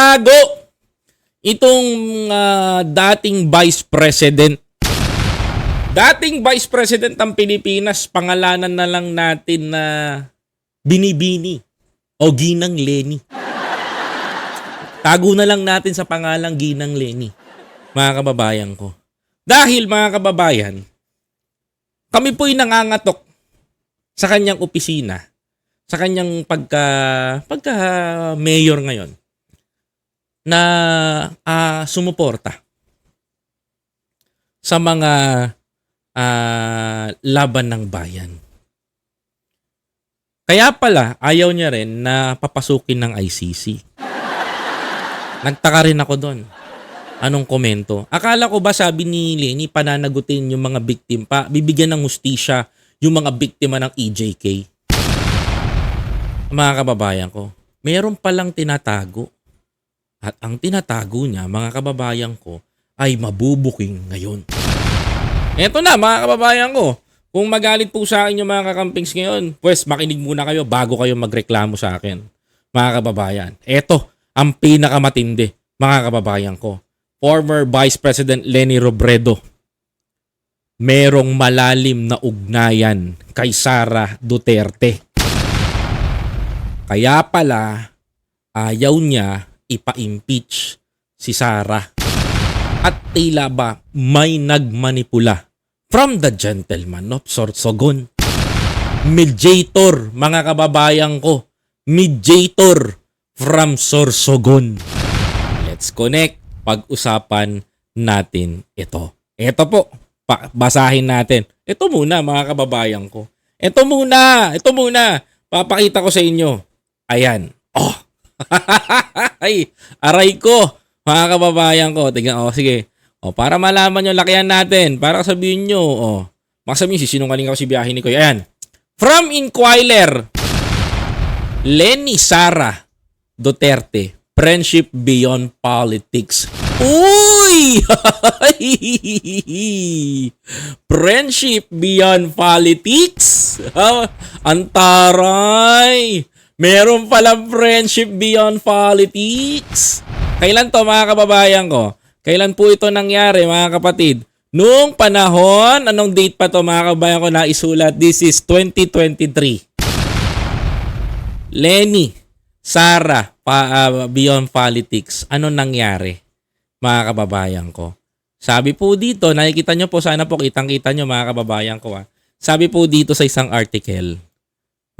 tinatago itong ah, dating Vice President. Dating Vice President ng Pilipinas, pangalanan na lang natin na Binibini o Ginang Leni. Tago na lang natin sa pangalang Ginang Leni, mga kababayan ko. Dahil mga kababayan, kami po'y nangangatok sa kanyang opisina, sa kanyang pagka, pagka mayor ngayon, na ah, sumuporta sa mga ah, laban ng bayan. Kaya pala, ayaw niya rin na papasukin ng ICC. Nagtaka rin ako doon. Anong komento? Akala ko ba sabi ni Lenny pananagutin yung mga biktim pa, bibigyan ng hustisya yung mga biktima ng EJK? Mga kababayan ko, meron palang tinatago. At ang tinatago niya, mga kababayan ko, ay mabubuking ngayon. Eto na, mga kababayan ko. Kung magalit po sa akin yung mga kakampings ngayon, pues makinig muna kayo bago kayo magreklamo sa akin. Mga kababayan. Eto, ang pinakamatindi, mga kababayan ko. Former Vice President Lenny Robredo. Merong malalim na ugnayan kay Sara Duterte. Kaya pala, ayaw niya ipa-impeach si Sara. At tila ba may nagmanipula from the gentleman of Sorsogon. Mediator, mga kababayan ko. Mediator from Sorsogon. Let's connect. Pag-usapan natin ito. Ito po, basahin natin. Ito muna, mga kababayan ko. Ito muna, ito muna. Papakita ko sa inyo. Ayan. Oh. Ay, aray ko. Mga kababayan ko. Tingnan, oh, sige. O, para malaman nyo, lakihan natin. Para sabihin nyo, o, makasabihin, sisinungaling ako si biyahe ni Kuya. Ayan. From Inquirer, Lenny Sara Duterte, Friendship Beyond Politics. Uy! Friendship Beyond Politics? Ah, ang taray! Meron palang friendship beyond politics. Kailan to mga kababayan ko? Kailan po ito nangyari mga kapatid? Noong panahon, anong date pa to mga kababayan ko na isulat? This is 2023. Lenny, Sara, pa, ah, Beyond Politics, ano nangyari mga kababayan ko? Sabi po dito, nakikita nyo po, sana po kitang-kita nyo mga kababayan ko. Ah. Sabi po dito sa isang article,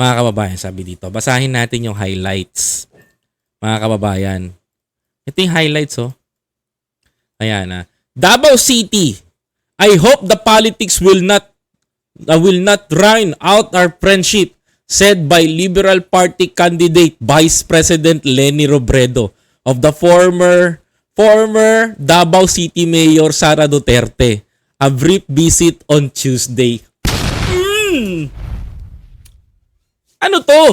mga kababayan, sabi dito, basahin natin yung highlights. Mga kababayan. Ito yung highlights, oh. Ayan, ah. Davao City, I hope the politics will not uh, will not run out our friendship said by Liberal Party candidate Vice President Lenny Robredo of the former former Davao City Mayor Sara Duterte. A brief visit on Tuesday. Mm. Ano to?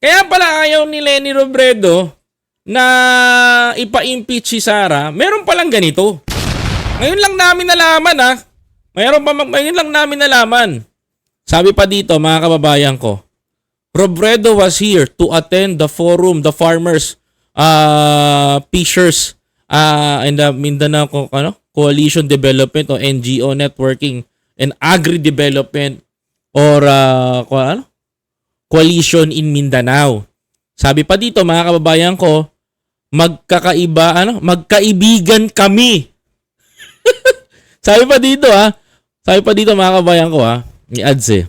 Kaya pala ayaw ni Lenny Robredo na ipa-impeach si Sara. Meron palang ganito. Ngayon lang namin nalaman ha. Mayroon pa ngayon lang namin nalaman. Sabi pa dito mga kababayan ko. Robredo was here to attend the forum, the farmers, uh, fishers, uh, and the Mindanao ano, Coalition Development o NGO Networking and Agri-Development or uh, ano? Coalition in Mindanao. Sabi pa dito mga kababayan ko, magkakaiba ano, magkaibigan kami. Sabi pa dito ha. Sabi pa dito mga kababayan ko ha. Ni ads eh.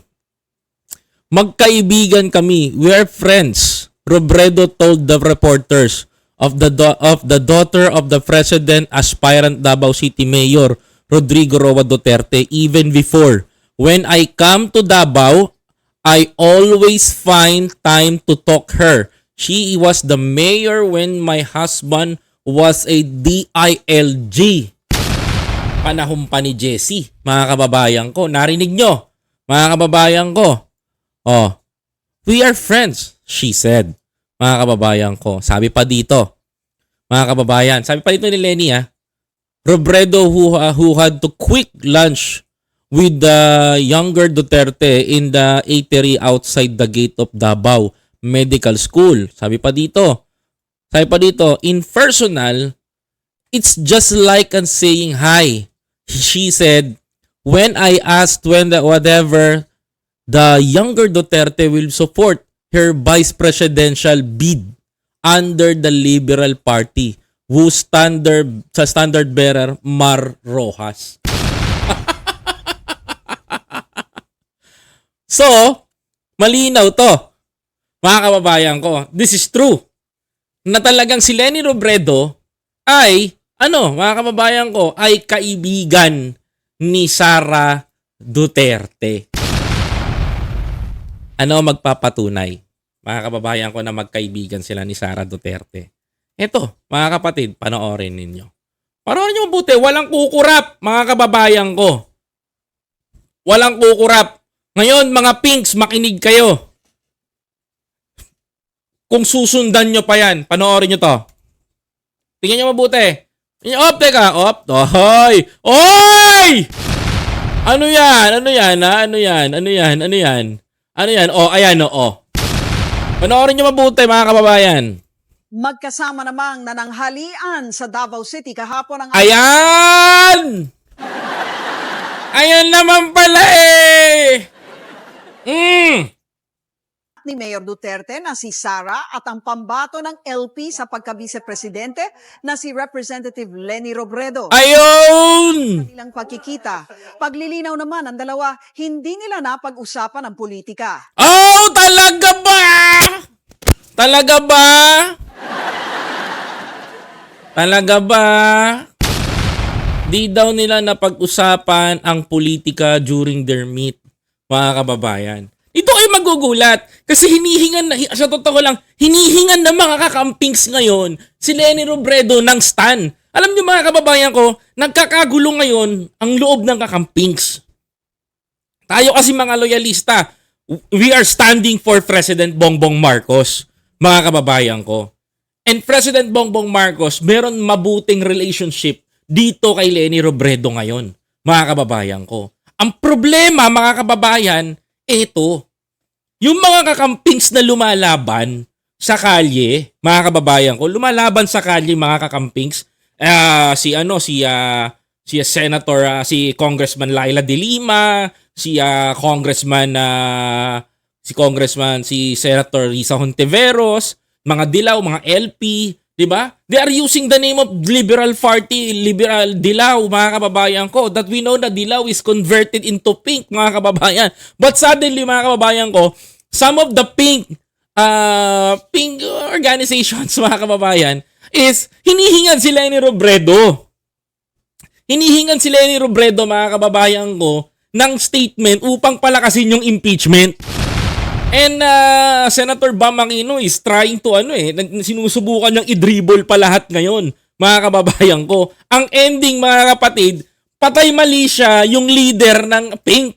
Magkaibigan kami. We are friends. Robredo told the reporters of the do- of the daughter of the president aspirant Davao City Mayor Rodrigo Roa Duterte even before when I come to Davao I always find time to talk her. She was the mayor when my husband was a DILG. Panahon pa ni Jessie, mga kababayan ko. Narinig nyo, mga kababayan ko. Oh, we are friends, she said. Mga kababayan ko. Sabi pa dito, mga kababayan. Sabi pa dito ni Lenny ah, Robredo who, uh, who had to quick lunch with the younger Duterte in the eatery outside the gate of Davao Medical School. Sabi pa dito, Sabi pa dito, in personal, it's just like an saying hi. She said, when I asked when the, whatever the younger Duterte will support her vice presidential bid under the Liberal Party whose standard sa standard bearer Mar Rojas. So, malinaw to. Mga kababayan ko, this is true. Na talagang si Lenny Robredo ay, ano, mga kababayan ko, ay kaibigan ni Sara Duterte. Ano magpapatunay? Mga kababayan ko na magkaibigan sila ni Sara Duterte. Ito, mga kapatid, panoorin ninyo. Panoorin nyo mabuti, walang kukurap, mga kababayan ko. Walang kukurap. Ngayon, mga pinks, makinig kayo. Kung susundan nyo pa yan, panoorin nyo to. Tingnan nyo mabuti. Op, teka, op. Oy! Oy! Ano yan? Ano yan? Ha? Ano yan? Ano yan? Ano yan? Ano yan? Oh, ayan, oh, oh. Panoorin nyo mabuti, mga kababayan. Magkasama namang nananghalian sa Davao City kahapon ang Ayan! Ayan naman pala eh! Mm. ni Mayor Duterte na si Sara at ang pambato ng LP sa pagka-vice-presidente na si Representative Lenny Robredo. Ayun! Nilang pagkikita. Paglilinaw naman ang dalawa, hindi nila napag-usapan ang politika. Oh, talaga ba? Talaga ba? Talaga ba? Di daw nila napag-usapan ang politika during their meet, mga kababayan. Ito ay magugulat kasi hinihingan na, sa totoo lang, hinihingan ng mga kakampings ngayon si Lenny Robredo ng stan. Alam niyo mga kababayan ko, nagkakagulo ngayon ang loob ng kakampings. Tayo kasi mga loyalista, we are standing for President Bongbong Marcos, mga kababayan ko. And President Bongbong Marcos, meron mabuting relationship dito kay Lenny Robredo ngayon, mga kababayan ko. Ang problema, mga kababayan, ito. Yung mga kakampings na lumalaban sa kalye, mga kababayan ko, lumalaban sa kalye mga kakampings, ah, si ano, si ah, si Senator, ah, si Congressman Laila De Lima, si ah, Congressman ah, si Congressman si Senator Risa Hontiveros, mga dilaw, mga LP, 'di ba? They are using the name of Liberal Party, Liberal Dilaw, mga kababayan ko, that we know that Dilaw is converted into pink, mga kababayan. But suddenly, mga kababayan ko, some of the pink uh, pink organizations, mga kababayan, is hinihingan sila ni Robredo hinihingan si Lenny Robredo, mga kababayan ko, ng statement upang palakasin yung impeachment. And uh, Senator Bam Aquino is trying to ano eh, sinusubukan niyang i-dribble pa lahat ngayon, mga kababayan ko. Ang ending, mga kapatid, patay mali siya yung leader ng Pink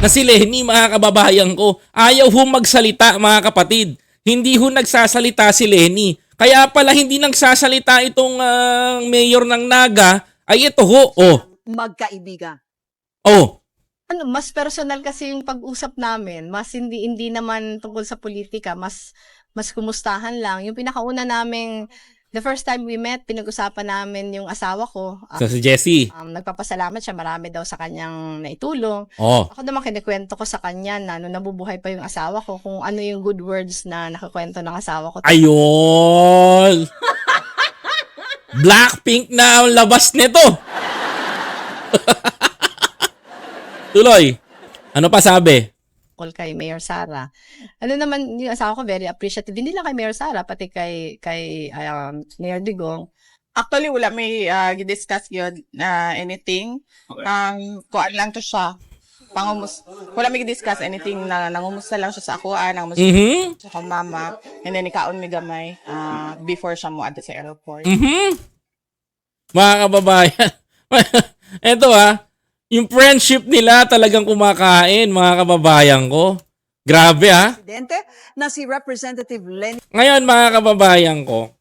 na si Lenny, mga kababayan ko. Ayaw ho magsalita, mga kapatid. Hindi ho nagsasalita si Lenny. Kaya pala hindi nagsasalita itong ah, mayor ng Naga, ay ito ho, oh, Magkaibigan. oh, ano, mas personal kasi yung pag-usap namin. Mas hindi hindi naman tungkol sa politika, mas mas kumustahan lang. Yung pinakauna naming the first time we met, pinag-usapan namin yung asawa ko. Ah, so si Jessie. um, nagpapasalamat siya, marami daw sa kanyang naitulong. Oh, Ako naman kinikwento ko sa kanya na nung nabubuhay pa yung asawa ko, kung ano yung good words na nakakwento ng asawa ko. ayun. Blackpink na ang labas nito. Tuloy. Ano pa sabi? tungkol kay Mayor Sara. Ano naman yung asawa ko very appreciative hindi lang kay Mayor Sara pati kay kay um, Mayor Digong. Actually, wala may uh, discuss yun na anything. Ang kuan lang to siya. Pangumus. Wala may discuss anything na nangumusta lang siya sa ako, ah, nangumusta Mhm. sa akong mama. And then, ikaon mi gamay ah, before siya mo sa airport. Mhm. Mga kababayan. Ito ah, yung friendship nila talagang kumakain, mga kababayan ko. Grabe ah. Presidente na si Representative Lenny Ngayon mga kababayan ko,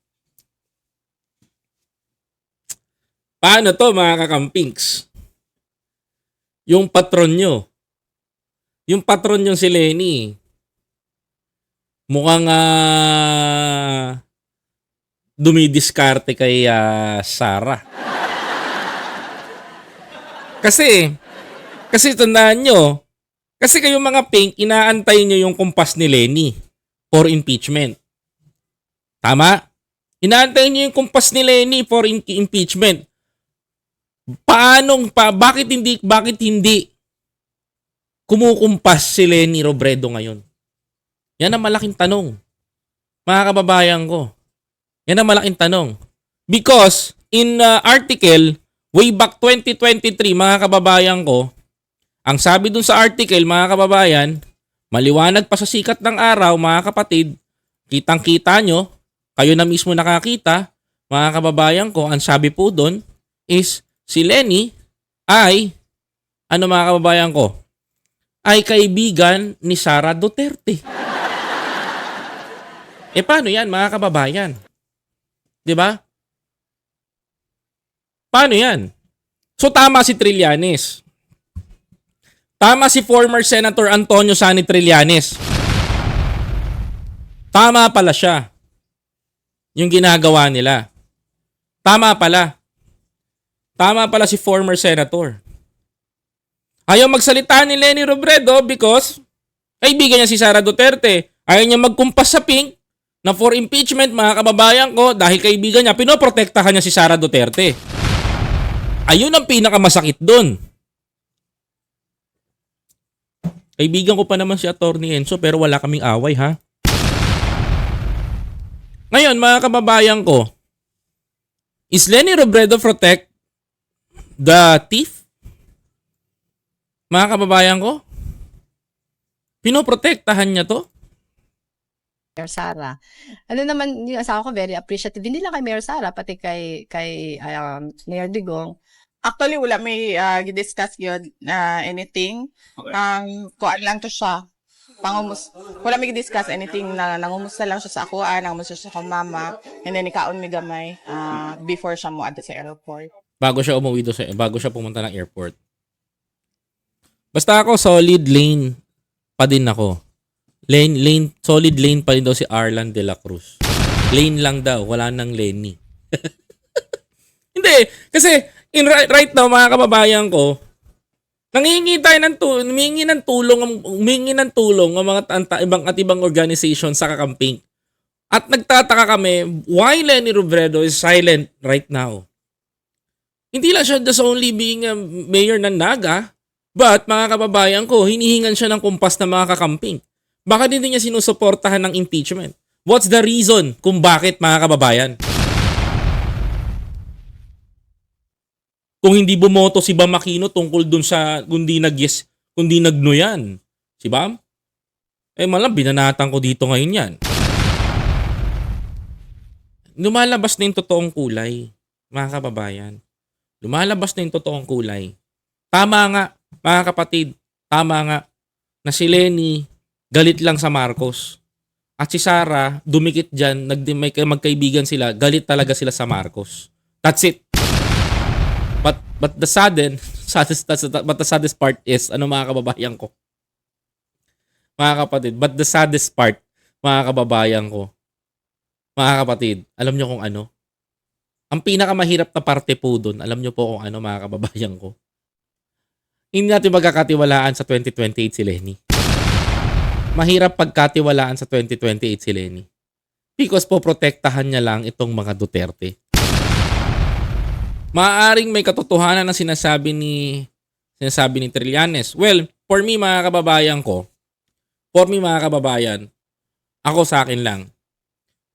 paano to mga kakampings? Yung patron nyo, yung patron nyo si Lenny, mukhang ah, dumidiskarte kay ah, Sara. Kasi, kasi tandaan nyo, kasi kayong mga pink, inaantay nyo yung kumpas ni Lenny for impeachment. Tama? Inaantay nyo yung kumpas ni Lenny for in- impeachment. Paanong pa bakit hindi bakit hindi kumukumpas si Lenny Robredo ngayon? Yan ang malaking tanong. Mga kababayan ko. Yan ang malaking tanong. Because in uh, article way back 2023 mga kababayan ko, ang sabi dun sa article mga kababayan, maliwanag pa sa sikat ng araw mga kapatid, kitang-kita nyo, kayo na mismo nakakita, mga kababayan ko, ang sabi po doon is si Lenny ay, ano mga kababayan ko, ay kaibigan ni Sara Duterte. Eh paano yan mga kababayan? 'Di ba? Paano yan? So tama si Trillanes. Tama si former Senator Antonio Sani Trillanes. Tama pala siya. Yung ginagawa nila. Tama pala. Tama pala si former senator. Ayaw magsalita ni Lenny Robredo because kaibigan niya si Sara Duterte. Ayaw niya magkumpas sa pink na for impeachment mga kababayan ko dahil kaibigan niya, pinoprotektahan niya si Sara Duterte. Ayun ang pinakamasakit doon. Kaibigan ko pa naman si Attorney Enzo pero wala kaming away ha. Ngayon mga kababayan ko, is Lenny Robredo protect the thief? Mga kababayan ko, pinoprotektahan niya to? Mayor Sara. Ano naman, yung asawa ko very appreciative. Hindi lang kay Mayor Sara, pati kay, kay um, Mayor Digong. Actually, wala may uh, discuss yun na anything. Um, kuan lang to siya. Pangumus. Wala may discuss anything na nangumusta lang siya sa ako, ah, nangumusta siya sa mama, and then ikaon mi gamay ah, before siya mo sa airport. Bago siya umuwi do sa, bago siya pumunta ng airport. Basta ako, solid lane pa din ako. Lane, lane, solid lane pa rin daw si Arlan de la Cruz. Lane lang daw, wala nang Lenny. Hindi, kasi in right, right now mga kababayan ko, nangihingi tayo ng tu- humingi ng tulong, humingi ng tulong ang mga anta, ibang at ibang organization sa kakamping. At nagtataka kami, why Lenny Robredo is silent right now? Hindi lang siya just only being a mayor ng Naga, but mga kababayan ko, hinihingan siya ng kumpas ng mga kakamping. Baka hindi niya sinusuportahan ng impeachment. What's the reason kung bakit mga kababayan? Kung hindi bumoto si Bam Aquino tungkol dun sa kundi nag-yes, kundi nagno yan. Si Bam? Eh malam, binanatan ko dito ngayon yan. Lumalabas na yung totoong kulay, mga kababayan. Lumalabas na yung totoong kulay. Tama nga, mga kapatid. Tama nga na si Lenny galit lang sa Marcos. At si Sara, dumikit dyan, nag magkaibigan sila, galit talaga sila sa Marcos. That's it. But but the sudden, saddest, but the saddest part is, ano mga kababayan ko? Mga kapatid, but the saddest part, mga kababayan ko, mga kapatid, alam nyo kung ano? Ang pinakamahirap na parte po doon, alam nyo po kung ano mga kababayan ko. Hindi natin magkakatiwalaan sa 2028 si Lenny. Mahirap pagkatiwalaan sa 2028 si Lenny. Because po protektahan niya lang itong mga Duterte. Maaring may katotohanan na sinasabi ni sinasabi ni Trillanes. Well, for me mga kababayan ko, for me mga kababayan, ako sa akin lang,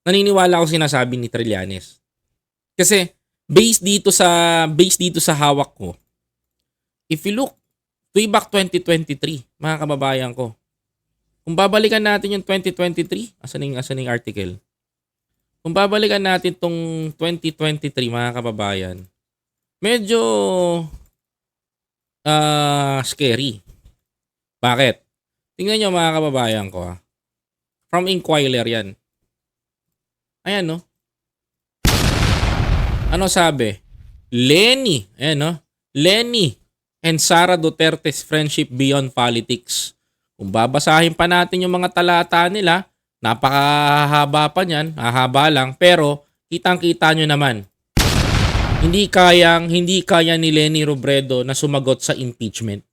naniniwala ako sinasabi ni Trillanes. Kasi based dito sa based dito sa hawak ko, if you look way back 2023, mga kababayan ko, kung babalikan natin yung 2023, asan yung, asan yung article? Kung babalikan natin tong 2023, mga kababayan, medyo ah scary. Bakit? Tingnan nyo mga kababayan ko ha. From Inquirer yan. Ayan no. Ano sabi? Lenny. Ayan no. Lenny and Sara Duterte's friendship beyond politics. Kung babasahin pa natin yung mga talata nila, napakahaba pa niyan, hahaba lang, pero kitang-kita nyo naman. Hindi kayang, hindi kaya ni Lenny Robredo na sumagot sa impeachment.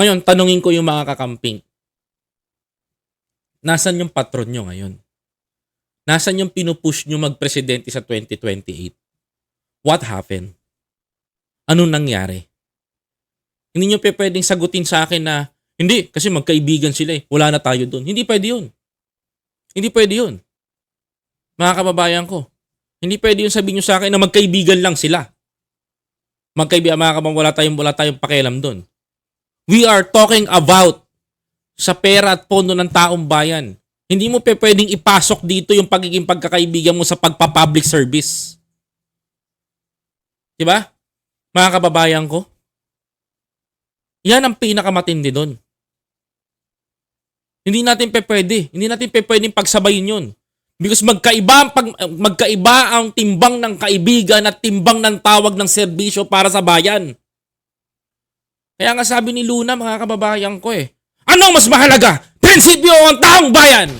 Ngayon, tanungin ko yung mga kakamping. Nasaan yung patron nyo ngayon? Nasaan yung pinupush nyo magpresidente sa 2028? What happened? Anong nangyari? Hindi nyo pe pwedeng sagutin sa akin na, hindi, kasi magkaibigan sila eh. Wala na tayo doon. Hindi pwede yun. Hindi pwede yun. Mga kababayan ko. Hindi pwede yun sabihin nyo sa akin na magkaibigan lang sila. Magkaibigan, mga kababayan, wala tayong, wala tayong pakialam doon. We are talking about sa pera at pondo ng taong bayan. Hindi mo pe pwedeng ipasok dito yung pagiging pagkakaibigan mo sa pagpa-public service. 'Di ba? Mga kababayan ko. Yan ang pinakamatindi doon. Hindi natin pe pwede. Hindi natin pe pwedeng pagsabayin yun. Because magkaiba ang, pag, magkaiba ang timbang ng kaibigan at timbang ng tawag ng serbisyo para sa bayan. Kaya nga sabi ni Luna, mga kababayan ko eh, Anong mas mahalaga? Prinsipyo o ang taong bayan?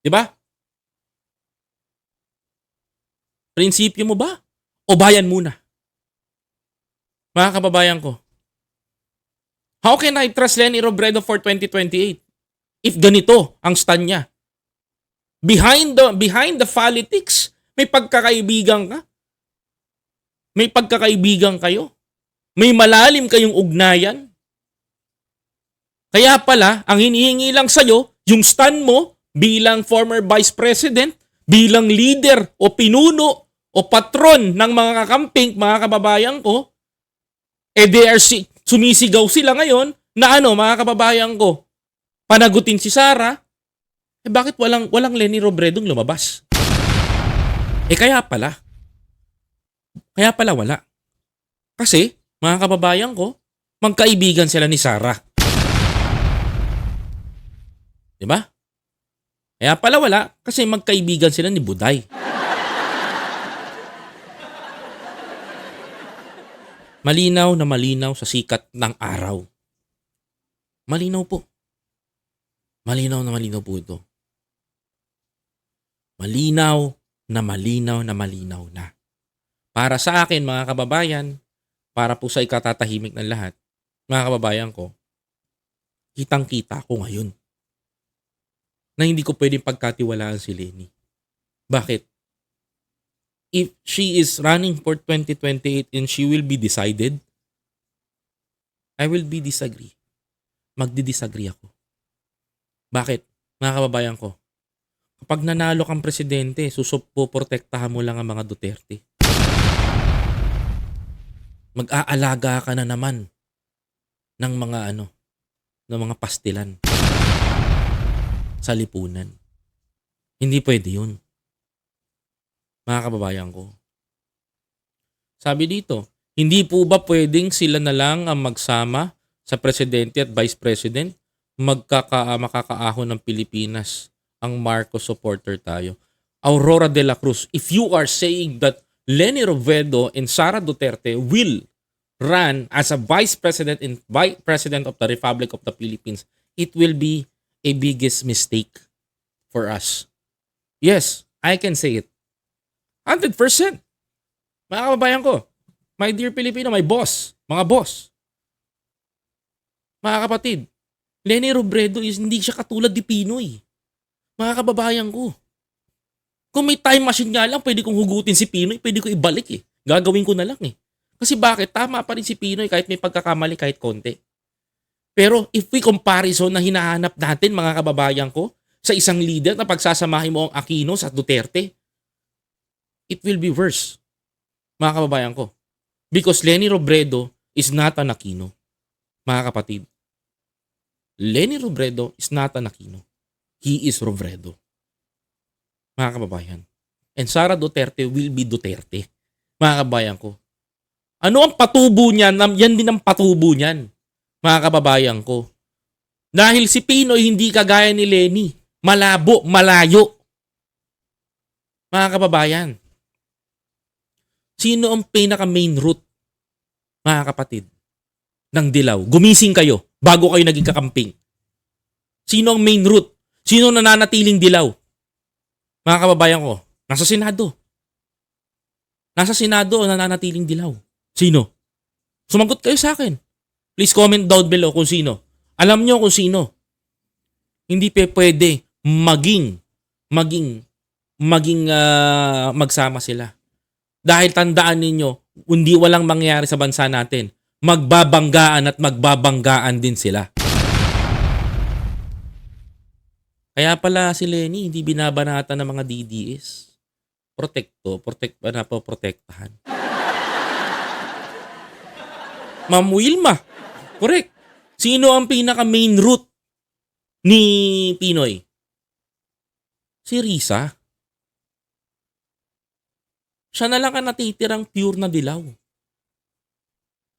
Di ba? Prinsipyo mo ba? O bayan muna? Mga kababayan ko. How can I trust Lenny Robredo for 2028? If ganito ang stand niya. Behind the, behind the politics, may pagkakaibigan ka. May pagkakaibigan kayo. May malalim kayong ugnayan. Kaya pala, ang hinihingi lang sa'yo, yung stand mo bilang former vice president, bilang leader o pinuno o patron ng mga kakamping, mga kababayan ko, eh they are si- sumisigaw sila ngayon na ano, mga kababayan ko, panagutin si Sara, eh bakit walang, walang Lenny Robredong lumabas? Eh kaya pala. Kaya pala wala. Kasi, mga kababayan ko, magkaibigan sila ni Sarah. Di ba? Kaya pala wala kasi magkaibigan sila ni Buday. Malinaw na malinaw sa sikat ng araw. Malinaw po. Malinaw na malinaw po ito. Malinaw na malinaw na malinaw na. Para sa akin mga kababayan, para po sa ikatatahimik ng lahat, mga kababayan ko, kitang-kita ko ngayon na hindi ko pwedeng pagkatiwalaan si Lenny. Bakit? If she is running for 2028 and she will be decided, I will be disagree. Magdi-disagree ako. Bakit? Mga kababayan ko, kapag nanalo kang presidente, susupo protektahan mo lang ang mga Duterte mag-aalaga ka na naman ng mga ano, ng mga pastilan sa lipunan. Hindi pwede yun. Mga kababayan ko. Sabi dito, hindi po ba pwedeng sila na lang ang magsama sa presidente at vice president? Magkaka, makakaahon ng Pilipinas. Ang Marcos supporter tayo. Aurora de la Cruz, if you are saying that Lenny Robredo and Sara Duterte will run as a vice president and vice president of the Republic of the Philippines, it will be a biggest mistake for us. Yes, I can say it. 100%. Mga kababayan ko, my dear Filipino, my boss, mga boss, mga kapatid, Lenny Robredo is hindi siya katulad ni Pinoy. Mga kababayan ko. Kung may time machine nga lang, pwede kong hugutin si Pinoy, pwede ko ibalik eh. Gagawin ko na lang eh. Kasi bakit? Tama pa rin si Pinoy kahit may pagkakamali kahit konti. Pero if we comparison na hinahanap natin mga kababayan ko sa isang leader na pagsasamahin mo ang Aquino sa Duterte, it will be worse. Mga kababayan ko. Because Lenny Robredo is not an Aquino. Mga kapatid. Lenny Robredo is not an Aquino. He is Robredo. Mga kababayan. And Sara Duterte will be Duterte. Mga kababayan ko. Ano ang patubo niyan? Yan din ang patubo niyan. Mga kababayan ko. Dahil si Pinoy hindi kagaya ni Lenny. Malabo, malayo. Mga kababayan. Sino ang pinaka main route? Mga kapatid. Ng dilaw. Gumising kayo bago kayo naging kakamping. Sino ang main route? Sino nananatiling dilaw? Mga kababayan ko, nasa Senado. Nasa Senado nananatiling dilaw. Sino? Sumagot kayo sa akin. Please comment down below kung sino. Alam nyo kung sino. Hindi pe pwede maging, maging, maging ah, magsama sila. Dahil tandaan ninyo, hindi walang mangyayari sa bansa natin. Magbabanggaan at magbabanggaan din sila. Kaya pala si Lenny hindi binabanatan ng mga DDS. Protekto, protect na po protektahan. Ma'am Wilma. Correct. Sino ang pinaka main route ni Pinoy? Si Risa. Siya na lang ang natitirang pure na dilaw.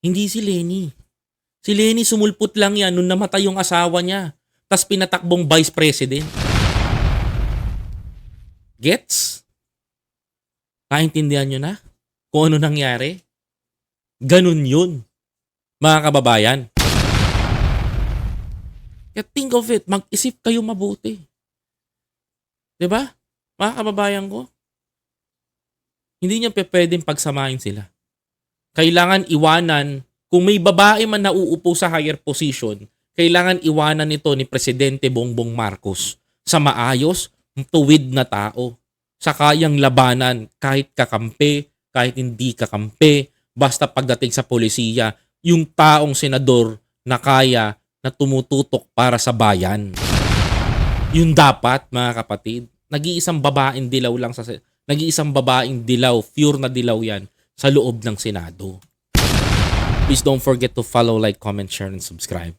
Hindi si Lenny. Si Lenny sumulpot lang yan nung namatay yung asawa niya. tas pinatakbong vice president. Gets? Naintindihan nyo na kung ano nangyari? Ganun yun, mga kababayan. Kaya think of it, mag-isip kayo mabuti. ba? Mga kababayan ko, hindi niyo pe pwedeng pagsamahin sila. Kailangan iwanan, kung may babae man na uupo sa higher position, kailangan iwanan ito ni Presidente Bongbong Marcos sa maayos, tuwid na tao. Sa kayang labanan kahit kakampi, kahit hindi kakampi, basta pagdating sa polisiya, yung taong senador na kaya na tumututok para sa bayan. Yun dapat, mga kapatid. Nag-iisang babaeng dilaw lang sa nag-iisang babaeng dilaw, pure na dilaw yan sa loob ng Senado. Please don't forget to follow, like, comment, share, and subscribe.